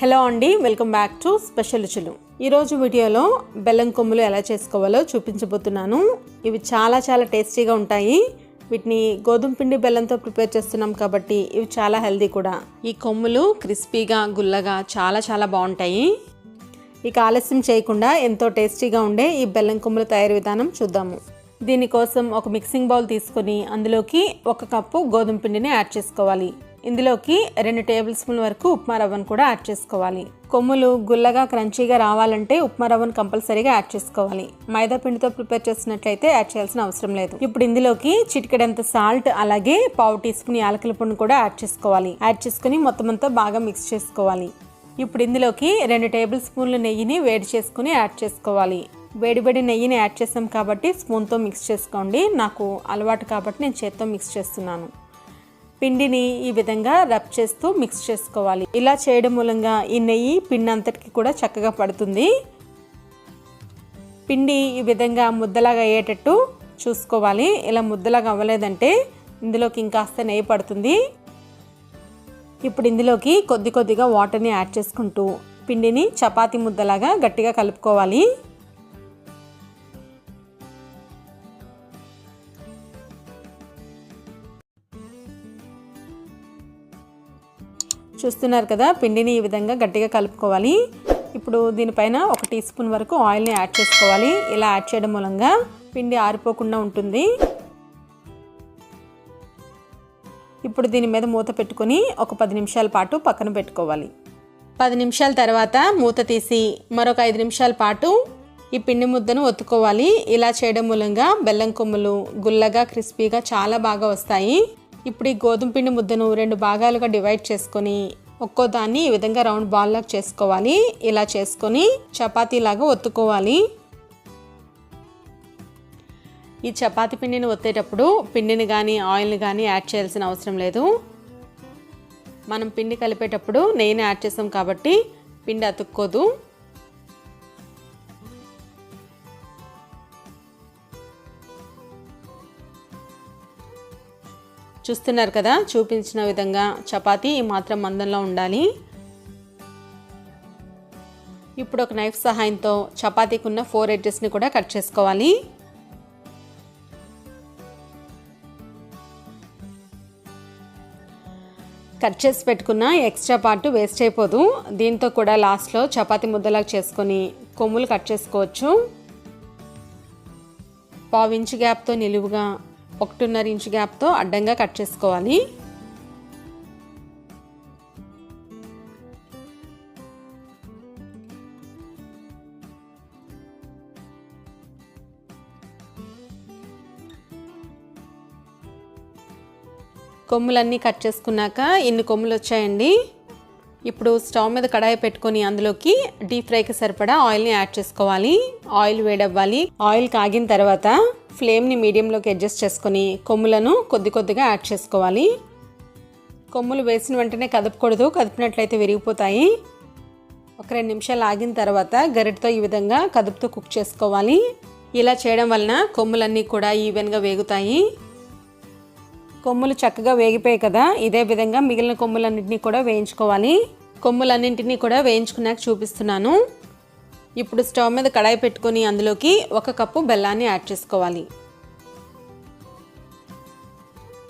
Hello అండి welcome back to special రుచులు. ఈరోజు వీడియోలో బెల్లం కొమ్ములు ఎలా చేసుకోవాలో చూపించబోతున్నాను. ఇవి చాలా చాలా టేస్టీగా ఉంటాయి. వీటిని గోధుమ పిండి బెల్లంతో ప్రిపేర్ చేస్తున్నాం కాబట్టి ఇవి చాలా హెల్దీ కూడా. ఈ కొమ్ములు క్రిస్పీగా గుల్లగా చాలా చాలా బాగుంటాయి. ఇక ఆలస్యం చేయకుండా ఎంతో టేస్టీగా ఉండే ఈ బెల్లం కొమ్ముల తయారీ విధానం చూద్దాము. దీనికోసం ఒక మిక్సింగ్ బౌల్ తీసుకొని అందులోకి ఒక కప్పు గోధుమ పిండిని యాడ్ చేసుకోవాలి. ఇందులోకి రెండు టేబుల్ స్పూన్ వరకు ఉప్మా రవ్వను కూడా యాడ్ చేసుకోవాలి. కొమ్ములు గుల్లగా క్రంచీగా రావాలంటే ఉప్మా రవ్వను కంపల్సరీగా యాడ్ చేసుకోవాలి. మైదా పిండితో ప్రిపేర్ చేసినట్లయితే యాడ్ చేయాల్సిన అవసరం లేదు. ఇప్పుడు ఇందులోకి చిటికెడంత సాల్ట్ అలాగే పావు టీ స్పూన్ యాలకుల పొడిని కూడా యాడ్ చేసుకోవాలి. యాడ్ చేసుకుని మొత్తం అంతా బాగా మిక్స్ చేసుకోవాలి. ఇప్పుడు ఇందులోకి రెండు టేబుల్ స్పూన్ల నెయ్యిని వేడి చేసుకుని యాడ్ చేసుకోవాలి. వేడివేడి నెయ్యిని యాడ్ చేసాం కాబట్టి స్పూన్తో మిక్స్ చేసుకోండి. నాకు అలవాటు కాబట్టి నేను చేత్తో మిక్స్ చేస్తున్నాను. పిండిని ఈ విధంగా రబ్ చేస్తూ మిక్స్ చేసుకోవాలి. ఇలా చేయడం మూలంగా ఈ నెయ్యి పిండి అంతటికి కూడా చక్కగా పడుతుంది. పిండి ఈ విధంగా ముద్దలాగా అయ్యేటట్టు చూసుకోవాలి. ఇలా ముద్దలాగా అవ్వలేదంటే ఇందులోకి ఇంకాస్త నెయ్యి పడుతుంది. ఇప్పుడు ఇందులోకి కొద్ది కొద్దిగా వాటర్ని యాడ్ చేసుకుంటూ పిండిని చపాతీ ముద్దలాగా గట్టిగా కలుపుకోవాలి. చూస్తున్నారు కదా పిండిని ఈ విధంగా గట్టిగా కలుపుకోవాలి. ఇప్పుడు దీనిపైన ఒక టీ స్పూన్ వరకు ఆయిల్ని యాడ్ చేసుకోవాలి. ఇలా యాడ్ చేయడం మూలంగా పిండి ఆరిపోకుండా ఉంటుంది. ఇప్పుడు దీని మీద మూత పెట్టుకొని ఒక పది నిమిషాల పాటు పక్కన పెట్టుకోవాలి. పది నిమిషాల తర్వాత మూత తీసి మరొక ఐదు నిమిషాల పాటు ఈ పిండి ముద్దను ఒత్తుకోవాలి. ఇలా చేయడం మూలంగా బెల్లం కొమ్ములు గుల్లగా క్రిస్పీగా చాలా బాగా వస్తాయి. ఇప్పుడు ఈ గోధుమ పిండి ముద్దను రెండు భాగాలుగా డివైడ్ చేసుకొని ఒక్కో దాన్ని ఈ విధంగా రౌండ్ బాల్ లాగా చేసుకోవాలి. ఇలా చేసుకొని చపాతీలాగా ఒత్తుకోవాలి. ఈ చపాతీ పిండిని ఒత్తేటప్పుడు పిండిని కానీ ఆయిల్ని కానీ యాడ్ చేయాల్సిన అవసరం లేదు. మనం పిండి కలిపేటప్పుడు నెయ్యిని యాడ్ చేసాం కాబట్టి పిండి అతుక్కోదు. చూస్తున్నారు కదా చూపించిన విధంగా చపాతీ మాత్రం మందంలో ఉండాలి. ఇప్పుడు ఒక నైఫ్ సహాయంతో చపాతీకి ఉన్న ఫోర్ ఎడ్జెస్ని కూడా కట్ చేసుకోవాలి. కట్ చేసి పెట్టుకున్న ఎక్స్ట్రా పార్ట్ వేస్ట్ అయిపోదు. దీంతో కూడా లాస్ట్లో చపాతీ ముద్దలాగా చేసుకొని కొమ్ములు కట్ చేసుకోవచ్చు. పావు ఇంచు గ్యాప్తో నిలువుగా ఒకటిన్నర ఇంచు గ్యాప్తో అడ్డంగా కట్ చేసుకోవాలి. కొమ్ములన్నీ కట్ చేసుకున్నాక ఇన్ని కొమ్ములు వచ్చాయండి. ఇప్పుడు స్టవ్ మీద కడాయి పెట్టుకొని అందులోకి డీప్ ఫ్రైకి సరిపడా ఆయిల్ని యాడ్ చేసుకోవాలి. ఆయిల్ వేడవ్వాలి. ఆయిల్ కాగిన తర్వాత ఫ్లేమ్ని మీడియంలోకి అడ్జస్ట్ చేసుకొని కొమ్ములను కొద్ది కొద్దిగా యాడ్ చేసుకోవాలి. కొమ్ములు వేసిన వెంటనే కదపకూడదు కదిపినట్లయితే విరిగిపోతాయి. ఒక రెండు నిమిషాలు ఆగిన తర్వాత గరిటతో ఈ విధంగా కదుపుతూ కుక్ చేసుకోవాలి. ఇలా చేయడం వలన కొమ్ములన్నీ కూడా ఈవెన్గా వేగుతాయి. కొమ్ములు చక్కగా వేగిపోయాయి కదా ఇదే విధంగా మిగిలిన కొమ్ములన్నింటినీ కూడా వేయించుకోవాలి. కొమ్ములన్నింటినీ కూడా వేయించుకున్నాక చూపిస్తున్నాను. ఇప్పుడు స్టవ్ మీద కడాయి పెట్టుకొని అందులోకి ఒక కప్పు బెల్లాన్ని యాడ్ చేసుకోవాలి.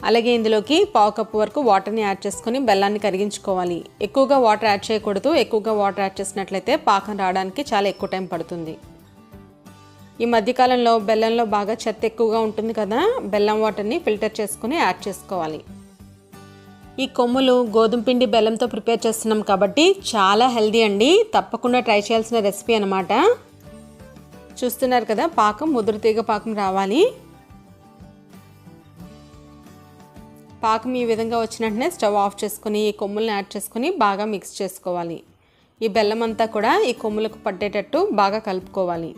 అలాగే ఇందులోకి పావు కప్పు వరకు వాటర్ని యాడ్ చేసుకొని బెల్లాన్ని కరిగించుకోవాలి. ఎక్కువగా వాటర్ యాడ్ చేయకూడదు. ఎక్కువగా వాటర్ యాడ్ చేసినట్లయితే పాకం రావడానికి చాలా ఎక్కువ టైం పడుతుంది. ఈ మధ్యకాలంలో బెల్లంలో బాగా చెత్త ఎక్కువగా ఉంటుంది కదా బెల్లం వాటర్ని ఫిల్టర్ చేసుకుని యాడ్ చేసుకోవాలి. ఈ కొమ్ములు గోధుమ పిండి బెల్లంతో ప్రిపేర్ చేస్తున్నాం కాబట్టి చాలా హెల్దీ అండి. తప్పకుండా ట్రై చేయాల్సిన రెసిపీ అనమాట చూస్తున్నారు కదా పాకం ముదురు తీగ పాకం రావాలి. పాకం ఈ విధంగా వచ్చిన వెంటనే స్టవ్ ఆఫ్ చేసుకుని ఈ కొమ్ములను యాడ్ చేసుకొని బాగా మిక్స్ చేసుకోవాలి. ఈ బెల్లం అంతా కూడా ఈ కొమ్ములకు పట్టేటట్టు బాగా కలుపుకోవాలి.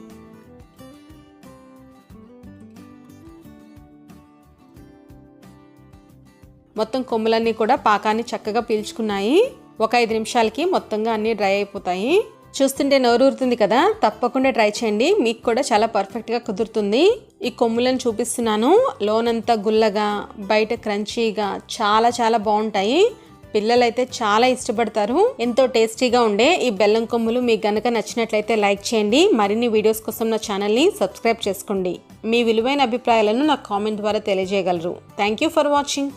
మొత్తం కొమ్ములన్నీ కూడా పాకాన్ని చక్కగా పీల్చుకున్నాయి. ఒక ఐదు నిమిషాలకి మొత్తంగా అన్నీ డ్రై అయిపోతాయి. చూస్తుంటే నోరూరుతుంది కదా? తప్పకుండా ట్రై చేయండి. మీకు కూడా చాలా పర్ఫెక్ట్గా కుదురుతుంది. ఈ కొమ్ములను చూపిస్తున్నాను. లోనంతా గుల్లగా బయట క్రంచీగా చాలా చాలా బాగుంటాయి. పిల్లలైతే చాలా ఇష్టపడతారు. ఎంతో టేస్టీగా ఉండే ఈ బెల్లం కొమ్ములు మీకు గనక నచ్చినట్లయితే లైక్ చేయండి. మరిన్ని వీడియోస్ కోసం నా ఛానల్ని సబ్స్క్రైబ్ చేసుకోండి. మీ విలువైన అభిప్రాయాలను నాకు కామెంట్ ద్వారా తెలియజేయగలరు. Thank you for watching